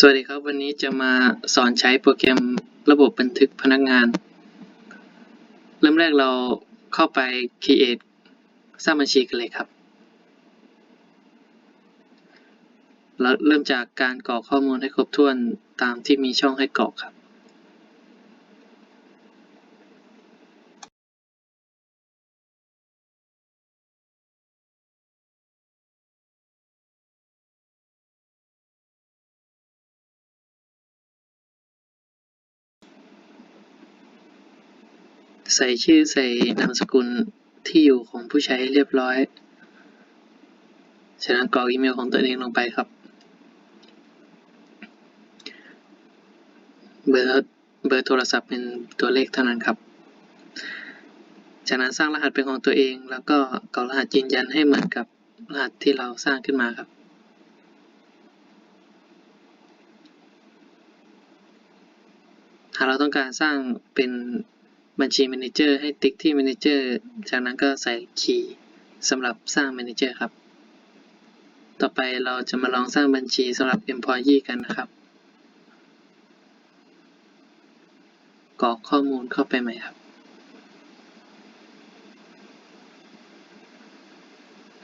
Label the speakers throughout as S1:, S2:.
S1: สวัสดีครับ วันนี้จะมาสอนใช้โปรแกรมระบบบันทึกพนักงาน เริ่มแรกเราเข้าไป create สร้างบัญชีกันเลยครับแล้วเริ่มจากการกรอกข้อมูลให้ครบถ้วนตามที่มีช่องให้กรอกครับ ใส่ชื่อใส่นามสกุลที่อยู่ของผู้ใช้เรียบร้อยจากนั้นกรอกอีเมลของตัวเองลงไปครับ เบอร์เบอร์โทรศัพท์เป็นตัวเลขเท่านั้นครับ จากนั้นสร้างรหัสเป็นของตัวเอง แล้วก็กรอกรหัสยืนยันให้เหมือนกับรหัสที่เราสร้างขึ้นมาครับหากเราต้องการสร้างเป็น บัญชี Manager ให้ติ๊กที่ Manager จากนั้นก็ใส่คีย์สำหรับสร้าง Manager ครับ ต่อไปเราจะมาลองสร้างบัญชีสำหรับ Employee กันนะครับกรอกข้อมูลเข้าไปใหม่ครับ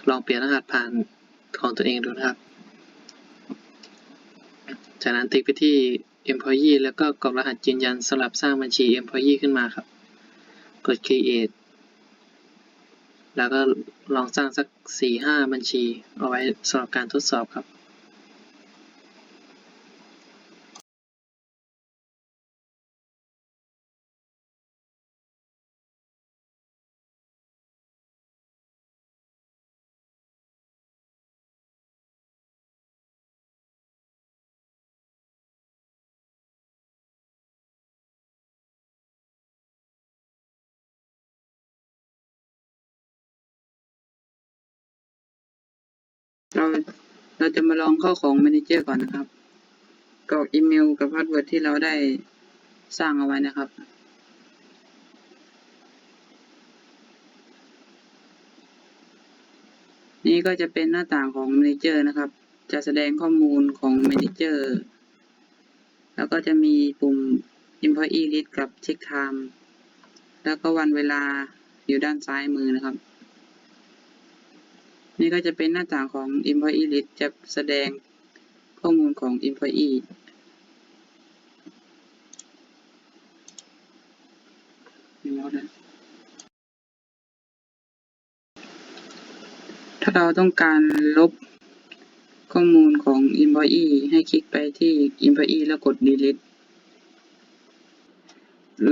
S1: ลองเปลี่ยนรหัสผ่านของตัวเองดูนะครับ จากนั้นติ๊กไปที่ Employee แล้วก็กรอกรหัสยืนยันสำหรับสร้างบัญชี Employee ขึ้นมาครับ กด create แล้วก็ลองสร้างสัก 4-5 บัญชีเอาไว้สำหรับการทดสอบครับ
S2: เราเราจะมาลองเข้าของ Manager ก่อนนะครับกรอกอีเมลกับพาสเวิร์ดที่เราได้สร้างเอาไว้นะครับ นี่ก็จะเป็นหน้าต่างของ Manager นะครับ จะแสดงข้อมูลของ Manager แล้วก็จะมีปุ่ม Employee List กับ Check Time แล้วก็วันเวลาอยู่ด้านซ้ายมือนะครับ นี่ก็จะเป็นหน้าต่างของ Employee List จะแสดงข้อมูลของ Employee ถ้าเราต้องการลบข้อมูลของ Employee ให้คลิกไปที่ Employee แล้วกด Delete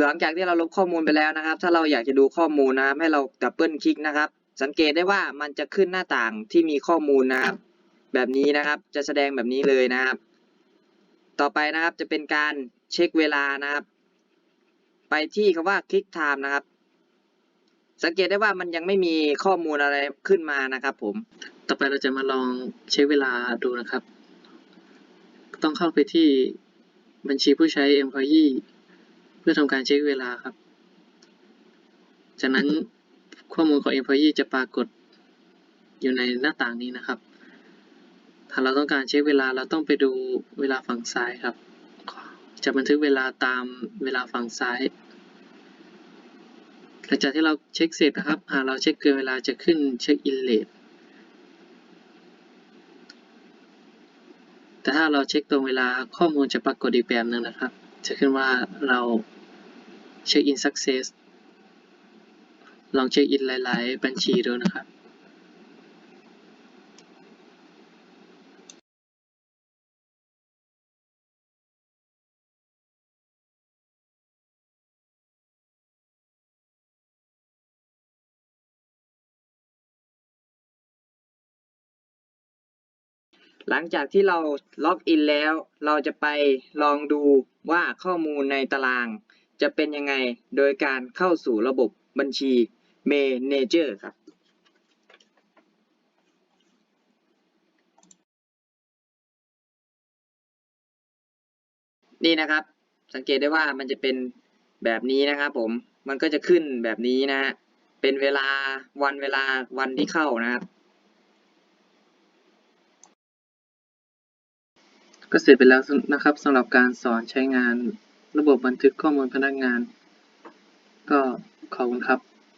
S3: หลังจากที่เราลบข้อมูลไปแล้วนะครับ ถ้าเราอยากจะดูข้อมูลนะครับให้เราดับเบิลคลิกนะครับ สังเกตได้ว่ามันจะขึ้นหน้าต่างที่มีข้อมูลนะครับ แบบนี้นะครับจะแสดงแบบนี้เลยนะครับ ต่อไปนะครับจะเป็นการเช็คเวลานะครับ ไปที่คำว่าคลิกไทม์นะครับ สังเกตได้ว่ามันยังไม่มีข้อมูลอะไรขึ้นมานะครับ ผม
S1: ต่อไปเราจะมาลองเช็คเวลาดูนะครับ ต้องเข้าไปที่บัญชีผู้ใช้ Employee เพื่อทำการเช็คเวลาครับ จากนั้น ข้อมูลของ Employee จะปรากฏอยู่ในหน้าต่างนี้นะครับ ถ้าเราต้องการเช็คเวลาเราต้องไปดูเวลาฝั่งซ้ายครับ จะบันทึกเวลาตามเวลาฝั่งซ้าย หลังจากที่เราเช็คเสร็จนะครับ หากเราเช็คเกินเวลาจะขึ้นเช็คอินเลทแต่ถ้าเราเช็คตรงเวลาข้อมูลจะปรากฏอีกแบบหนึ่งนะครับ จะขึ้นว่าเราเช็คอิน success ลองเช็คอินหลายๆ บัญชีดูนะครับ
S3: หลังจากที่เราล็อกอินแล้ว เราจะไปลองดูว่าข้อมูลในตาราง จะเป็นยังไง โดยการเข้าสู่ระบบบัญชี Manager ครับนี่นะครับ สังเกตได้ว่ามันจะเป็นแบบนี้นะครับผม มันก็จะขึ้นแบบนี้นะฮะเป็นเวลาวันเวลาวันที่เข้านะครับ
S1: ก็เสร็จไปแล้วนะครับสำหรับการสอนใช้งานระบบบันทึกข้อมูลพนักงาน ก็ขอบคุณครับ